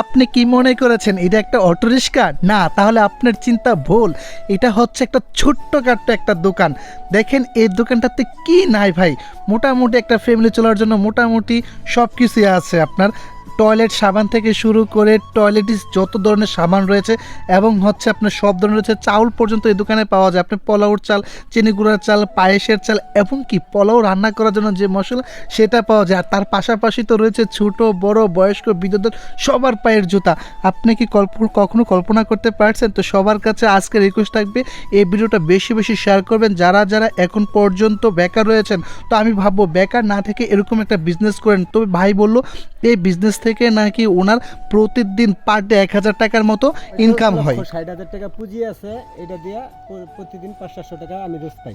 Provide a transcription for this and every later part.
আপনি কি মনে করেছেন এটা একটা অটো রিক্সা না, তাহলে আপনার চিন্তা ভুল। এটা হচ্ছে একটা ছোট্ট কাট্ট একটা দোকান। দেখেন এই দোকানটাতে কি নাই ভাই? মোটামুটি একটা ফ্যামিলি চলার জন্য মোটামুটি সব কিছুই আছে আপনার। টয়লেট সাবান থেকে শুরু করে টয়লেটিস যত ধরনের সাবান রয়েছে এবং হচ্ছে আপনার সব ধরনের রয়েছে, চাউল পর্যন্ত এই দোকানে পাওয়া যায়। আপনি পোলাওর চাল, চিনি গুঁড়ার চাল, পায়েসের চাল এবং কি পোলাও রান্না করার জন্য যে মশলা, সেটা পাওয়া যায়। আর তার পাশাপাশি তো রয়েছে ছোট, বড়, বয়স্ক বিদ্যুৎ সবার পায়ের জুতা। আপনি কি কল্প কখনো কল্পনা করতে পারছেন? তো সবার কাছে আজকে রিকোয়েস্ট থাকবে, এই ভিডিওটা বেশি বেশি শেয়ার করবেন। যারা যারা এখন পর্যন্ত বেকার রয়েছেন, তো আমি ভাববো বেকার না থেকে এরকম একটা বিজনেস করেন। তবে ভাই বলল, এই বিজনেস থেকে নাকি ওনার প্রতিদিন পার ডে এক হাজার টাকার মতো ইনকাম হয়? ষাট হাজার টাকা পুঁজি আছে এটা দিয়ে প্রতিদিন পাঁচ সাতশো টাকা আমি রোজ পাই।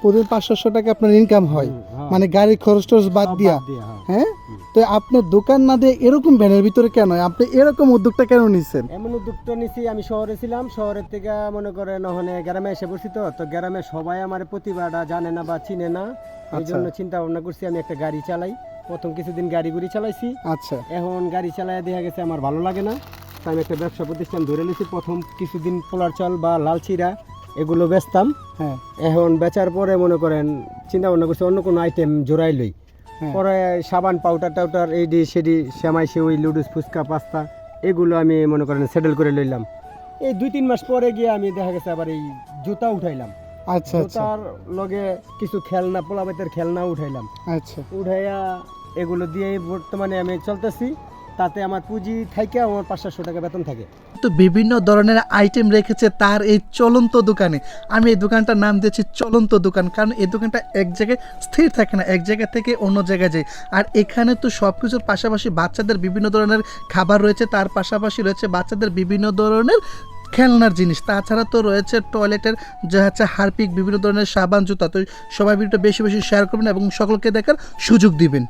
প্রতিদিন পাঁচশো টাকা আপনার ইনকাম হয়? হ্যাঁ। মানে গাড়ি খরচ টরচ বাদ দিয়া? হ্যাঁ। হ্যাঁ? তো আপনার দোকান না দিয়ে এরকম ভ্যানের ভিতরে কেন? আপনি এরকম উদ্যোগটা কেন নিচ্ছেন এমন উদ্যোগটা নিছি আমি শহরে ছিলাম শহরের থেকে মনে করেন ওখানে গ্রামে এসে বসি তো তো গ্রামে সবাই আমার প্রতিভাটা জানে না বা চিনে না এই আচ্ছা। জন্য চিন্তা ভাবনা করছি আমি একটা গাড়ি চালাই। প্রথম কিছুদিন গাড়ি গুড়ি চালাইছি। আচ্ছা। এখন গাড়ি চালায় দেখা গেছে আমার ভালো লাগে না। তাই আমি একটা ব্যবসা প্রতিষ্ঠান ধরে নিয়েছি প্রথম কিছুদিন পোলার চাল বা লাল চিরা এগুলো বেচতাম। হ্যাঁ। এখন বেচার পরে মনে করেন চিন্তা ভাবনা করছি অন্য কোনো আইটেম জোড়াই লই। হ্যাঁ। পরে সাবান পাউডার টাউটার এই ডি সেডি শ্যামাই সেউই লুডুস ফুচকা পাস্তা এগুলো আমি মনে করেন সেটেল করে লইলাম। এই দুই তিন মাস পরে গিয়ে আমি দেখা গেছে আবার এই জুতা উঠাইলাম। আচ্ছা আচ্ছা। জুতার লগে কিছু খেলনা পোলাবাইতের খেলনা উঠাইলাম। আচ্ছা। উঠাইয়া এগুলো দিয়ে বর্তমানে আমি চলতেছি। তাতে আমার পুঁজি থাকে আমার পাঁচ সাতশো টাকা বেতন থাকে। তো বিভিন্ন ধরনের আইটেম রেখেছে তার এই চলন্ত দোকানে। আমি এই দোকানটার নাম দিয়েছি চলন্ত দোকান, কারণ এই দোকানটা এক জায়গায় স্থির থাকে না, এক জায়গা থেকে অন্য জায়গায় যায়। আর এখানে তো সব কিছুর পাশাপাশি বাচ্চাদের বিভিন্ন ধরনের খাবার রয়েছে, তার পাশাপাশি রয়েছে বাচ্চাদের বিভিন্ন ধরনের খেলনার জিনিস। তাছাড়া তো রয়েছে টয়লেটের যা হচ্ছে হারপিক, বিভিন্ন ধরনের সাবান, জুতা। তো সবাই ভিডিওটা বেশি বেশি শেয়ার করবেন এবং সকলকে দেখার সুযোগ দিবেন।